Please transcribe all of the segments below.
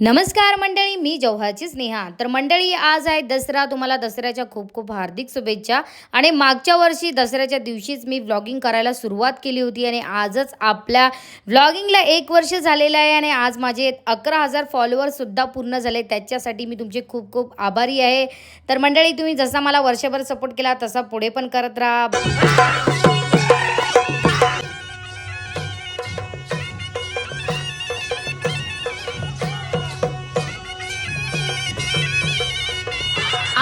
नमस्कार मंडळी मी जव्हाची स्नेहा. तर मंडळी आज आहे दसरा. तुम्हाला दसऱ्याच्या खूप खूप हार्दिक शुभेच्छा. आणि मागच्या वर्षी दसऱ्याच्या दिवशीच मी व्लॉगिंग करायला सुरुवात केली होती आणि आजच आपल्या व्लॉगिंगला एक वर्ष झालेलं आहे आणि आज माझे अकरा हजार फॉलोअर्ससुद्धा पूर्ण झाले. त्याच्यासाठी मी तुमचे खूप खूप आभारी आहे. तर मंडळी तुम्ही जसा मला वर्षभर सपोर्ट केला तसा पुढे पण करत राहा.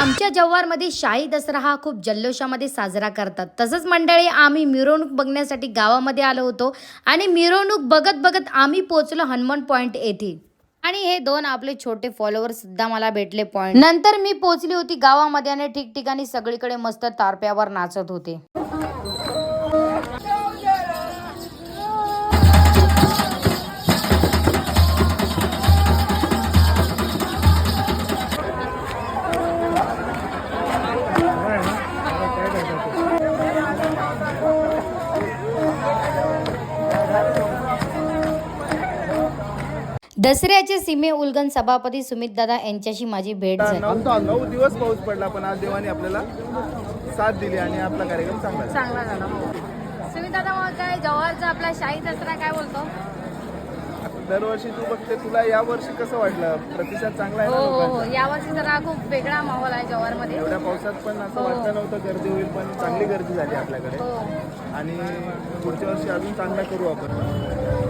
आमच्या जव्हारमध्ये शाही दसरा हा खूप जल्लोषामध्ये साजरा करतात. तसंच मंडळी आम्ही मिरवणूक बघण्यासाठी गावामध्ये आलो होतो आणि मिरवणूक बघत बघत आम्ही पोहोचलो हनुमान पॉईंट येथे. आणि हे दोन आपले छोटे फॉलोअर सुद्धा मला भेटले पॉईंट नंतर मी पोहोचली होती गावामध्ये आणि ठिकठिकाणी सगळीकडे मस्त तारप्यावर नाचत होते. दसऱ्याचे सीमे उल्गन सभापती सुमित दादा यांच्याशी माझी भेट झाली. नऊ दिवस पाऊस पडला पण आज देवाने आपल्याला साथ दिली आणि आपला कार्यक्रम चांगला झाला. चांगला झाला सुमिता मग काय जव्हारचा आपला शाही दसरा काय बोलतो? दरवर्षी तू बघते तुला या वर्षी कसं वाटलं? प्रतिसाद चांगला आहे हो ना हो हो लोकांचा? यावर्षी जरा खूप वेगळा माहोल आहे जव्हारमध्ये. एवढ्या पावसात पण असं हो. वाटलं नव्हतं गर्दी होईल पण चांगली गर्दी झाली आपल्याकडे. हो. आणि पुढच्या वर्षी अजून चांगला करू आपण.